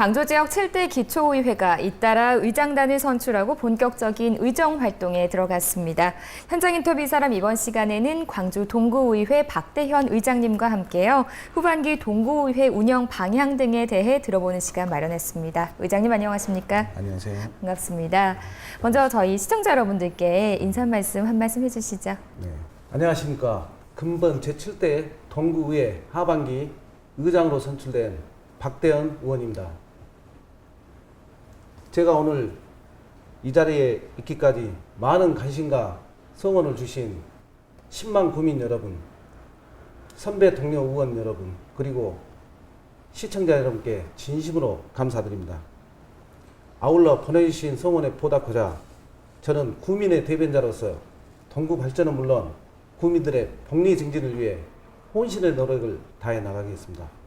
광주 지역 7대 기초의회가 잇따라 의장단을 선출하고 본격적인 의정 활동에 들어갔습니다. 현장 인터뷰 이 사람 이번 시간에는 광주 동구의회 박대현 의장님과 함께요. 후반기 동구의회 운영 방향 등에 대해 들어보는 시간 마련했습니다. 의장님 안녕하십니까? 안녕하세요. 반갑습니다. 먼저 저희 시청자 여러분들께 인사 말씀 한 말씀 해주시죠. 네. 안녕하십니까. 금번 제7대 동구의회 하반기 의장으로 선출된 박대현 의원입니다. 제가 오늘 이 자리에 있기까지 많은 관심과 성원을 주신 10만 구민 여러분, 선배 동료 의원 여러분, 그리고 시청자 여러분께 진심으로 감사드립니다. 아울러 보내주신 성원에 보답하자 저는 구민의 대변자로서 동구 발전은 물론 구민들의 복리 증진을 위해 혼신의 노력을 다해 나가겠습니다.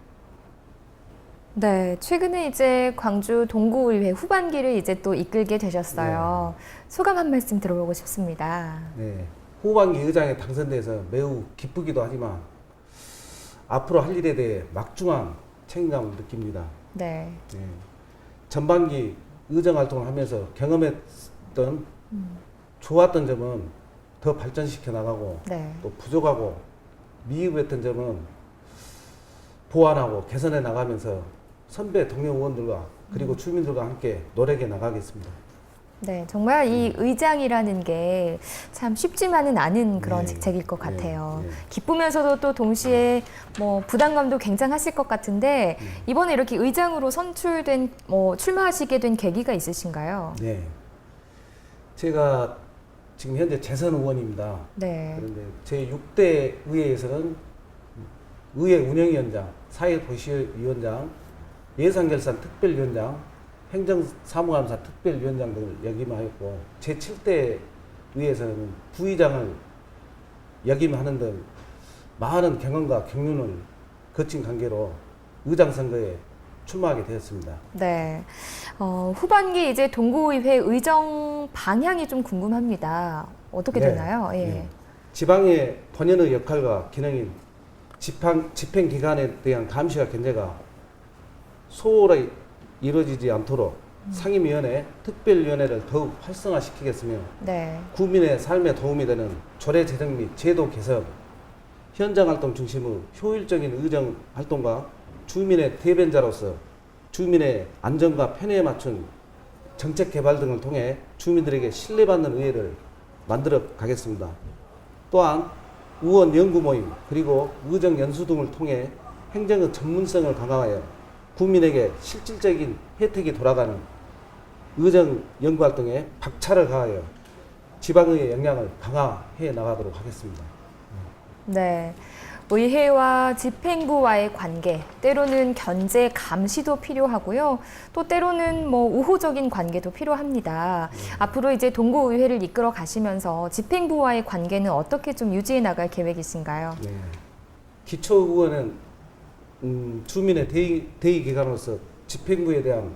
네, 최근에 이제 광주 동구의회 후반기를 이제 또 이끌게 되셨어요. 소감 한 말씀 들어보고 싶습니다. 네, 후반기 의장에 당선돼서 매우 기쁘기도 하지만 앞으로 할 일에 대해 막중한 책임감을 느낍니다. 네, 네. 전반기 의정 활동을 하면서 경험했던 좋았던 점은 더 발전시켜 나가고 네, 또 부족하고 미흡했던 점은 보완하고 개선해 나가면서 선배 동료 의원들과 그리고 주민들과 함께 노력해 나가겠습니다. 네, 정말 이 의장이라는 게 참 쉽지만은 않은 그런 네, 직책일 것 네, 같아요. 네. 기쁘면서도 또 동시에 뭐 부담감도 굉장하실 것 같은데 네. 이번에 이렇게 의장으로 선출된 뭐 출마하시게 된 계기가 있으신가요? 네. 제가 지금 현재 재선 의원입니다. 네, 그런데 제 6대 의회에서는 의회 운영위원장, 사회보시위원장, 예산결산 특별위원장, 행정사무감사 특별위원장 등을 역임하였고 제 7대 의회에서는 부의장을 역임하는 등 많은 경험과 경륜을 거친 관계로 의장 선거에 출마하게 되었습니다. 네. 어, 후반기 이제 동구의회 의정 방향이 좀 궁금합니다. 어떻게 네, 되나요? 예. 네. 지방의 본연의 역할과 기능인 집행, 집행기관에 대한 감시와 견제가 소홀히 이루어지지 않도록 상임위원회, 특별위원회를 더욱 활성화시키겠으며 네. 국민의 삶에 도움이 되는 조례 제정 및 제도 개선, 현장 활동 중심의 효율적인 의정 활동과 주민의 대변자로서 주민의 안전과 편의에 맞춘 정책 개발 등을 통해 주민들에게 신뢰받는 의회를 만들어 가겠습니다. 또한 의원 연구 모임 그리고 의정 연수 등을 통해 행정의 전문성을 강화하여 국민에게 실질적인 혜택이 돌아가는 의정 연구 활동에 박차를 가하여 지방의회 역량을 강화해 나가도록 하겠습니다. 네. 의회와 집행부와의 관계, 때로는 견제 감시도 필요하고요. 또 때로는 뭐 우호적인 관계도 필요합니다. 앞으로 이제 동구의회를 이끌어 가시면서 집행부와의 관계는 어떻게 좀 유지해 나갈 계획이신가요? 네. 기초의원은 음, 주민의 대의, 대의 기관으로서 집행부에 대한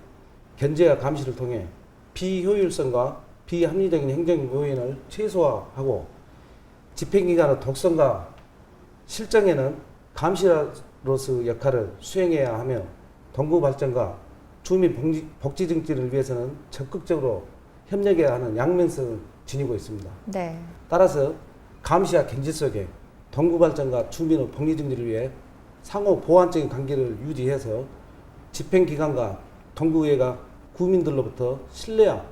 견제와 감시를 통해 비효율성과 비합리적인 행정 요인을 최소화하고 집행기관의 독성과 실정에는 감시로서 역할을 수행해야 하며 동구 발전과 주민 복지, 복지 증진을 위해서는 적극적으로 협력해야 하는 양면성을 지니고 있습니다. 네. 따라서 감시와 견제 속에 동구 발전과 주민의 복리 증진을 위해 상호 보완적인 관계를 유지해서 집행기관과 동구의회가 구민들로부터 신뢰와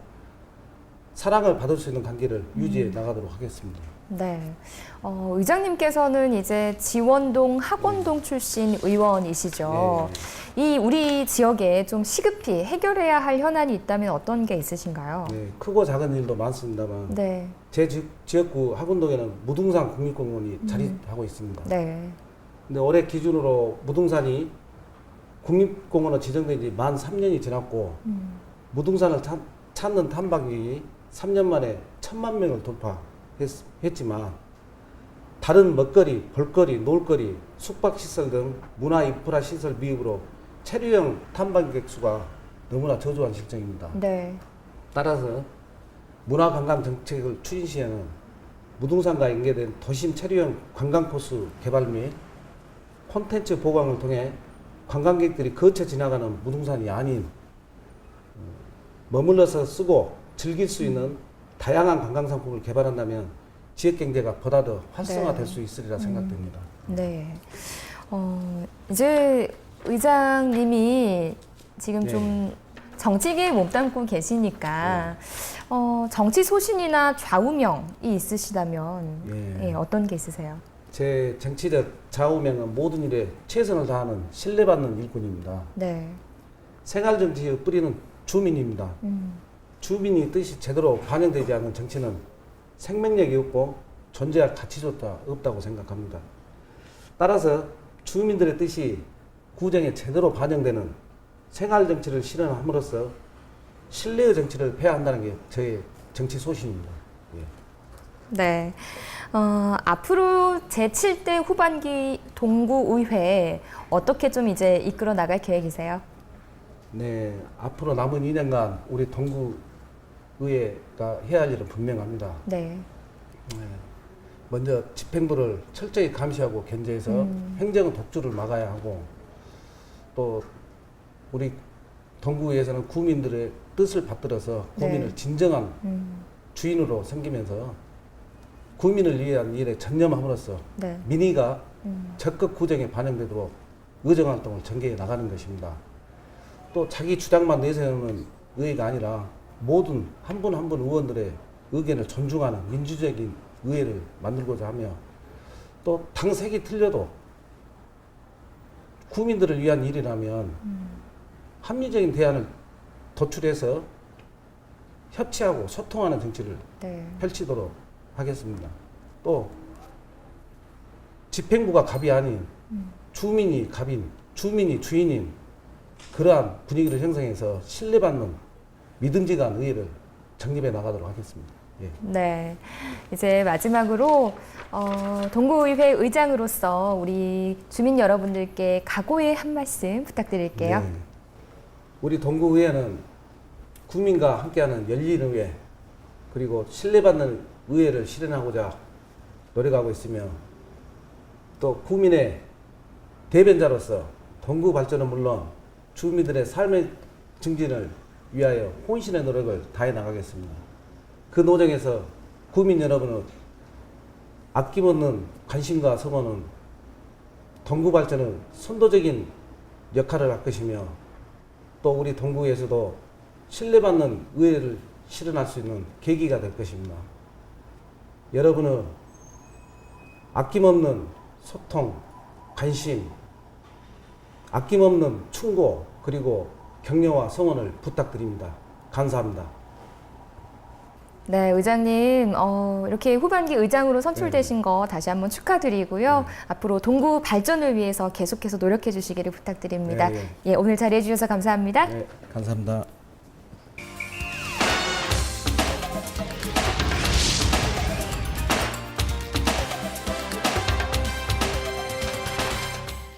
사랑을 받을 수 있는 관계를 유지해 나가도록 하겠습니다. 네. 어, 의장님께서는 이제 지원동 학원동 출신 의원이시죠. 이 우리 지역에 좀 시급히 해결해야 할 현안이 있다면 어떤 게 있으신가요? 네, 크고 작은 일도 많습니다만 네. 제 지, 지역구 학원동에는 무등산 국립공원이 자리하고 있습니다. 네. 근데 올해 기준으로 무등산이 국립공원으로 지정된 지 만 3년이 지났고 음. 무등산을 참- 찾는 탐방객이 3년 만에 천만 명을 돌파했지만 다른 먹거리, 볼거리, 놀거리, 숙박시설 등 문화 인프라 시설 미흡으로 체류형 탐방객 수가 너무나 저조한 실정입니다. 네. 따라서 문화 관광 정책을 추진 시에는 무등산과 연계된 도심 체류형 관광 코스 개발 및 콘텐츠 보강을 통해 관광객들이 거쳐 지나가는 무등산이 아닌 어, 머물러서 쓰고 즐길 수 있는 다양한 관광 상품을 개발한다면 지역 경제가 보다 더 활성화될 네. 수 있으리라 생각됩니다. 네. 어, 이제 의장님이 지금 네. 좀 정치계에 몸담고 계시니까 어, 정치 소신이나 좌우명이 있으시다면 예. 예, 어떤 게 있으세요? 제 정치적 좌우명은 모든 일에 최선을 다하는 신뢰받는 일꾼입니다. 네. 생활 정치의 뿌리는 주민입니다. 음, 주민이 뜻이 제대로 반영되지 않는 정치는 생명력이 없고 존재할 가치조차 없다고 생각합니다. 따라서 주민들의 뜻이 구정에 제대로 반영되는 생활 정치를 실현함으로써 신뢰의 정치를 폐야 한다는 게 저의 정치 소신입니다. 예. 네. 어, 앞으로 제7대 후반기 동구의회 어떻게 좀 이제 이끌어 나갈 계획이세요? 네, 앞으로 남은 2년간 우리 동구의회가 해야 할 일은 분명합니다. 네. 네. 먼저 집행부를 철저히 감시하고 견제해서 음. 행정 독주를 막아야 하고 또 우리 동구에서는 구민들의 뜻을 받들어서 네. 구민을 진정한 음, 주인으로 섬기면서 구민을 위한 일에 전념함으로써 네. 민의가 음, 적극 구정에 반영되도록 의정 활동을 전개해 나가는 것입니다. 또 자기 주장만 내세우는 의회가 아니라 모든 한 분 한 분 의원들의 의견을 존중하는 민주적인 의회를 만들고자 하며 또 당색이 틀려도 구민들을 위한 일이라면 합리적인 대안을 도출해서 협치하고 소통하는 정치를 네. 펼치도록 하겠습니다. 또 집행부가 갑이 아닌 주민이 갑인, 주민이 주인인 그러한 분위기를 형성해서 신뢰받는 믿음직한 의회를 정립해 나가도록 하겠습니다. 예. 네. 이제 마지막으로 어, 동구의회 의장으로서 우리 주민 여러분들께 각오의 한 말씀 부탁드릴게요. 네. 우리 동구의회는 국민과 함께하는 열린 의회 그리고 신뢰받는 의회를 실현하고자 노력하고 있으며 또 국민의 대변자로서 동구 발전은 물론 주민들의 삶의 증진을 위하여 혼신의 노력을 다해 나가겠습니다. 그 노정에서 국민 여러분은 아낌없는 관심과 성원은 동구 발전은 선도적인 역할을 할 것이며 또 우리 동구에서도 신뢰받는 의회를 실현할 수 있는 계기가 될 것입니다. 여러분은 아낌없는 소통, 관심, 아낌없는 충고 그리고 격려와 성원을 부탁드립니다. 감사합니다. 네, 의장님, 어, 이렇게 후반기 의장으로 선출되신 거 다시 한번 축하드리고요. 앞으로 동구 발전을 위해서 계속해서 노력해 주시기를 부탁드립니다. 네, 예, 오늘 자리해 주셔서 감사합니다. 네, 감사합니다.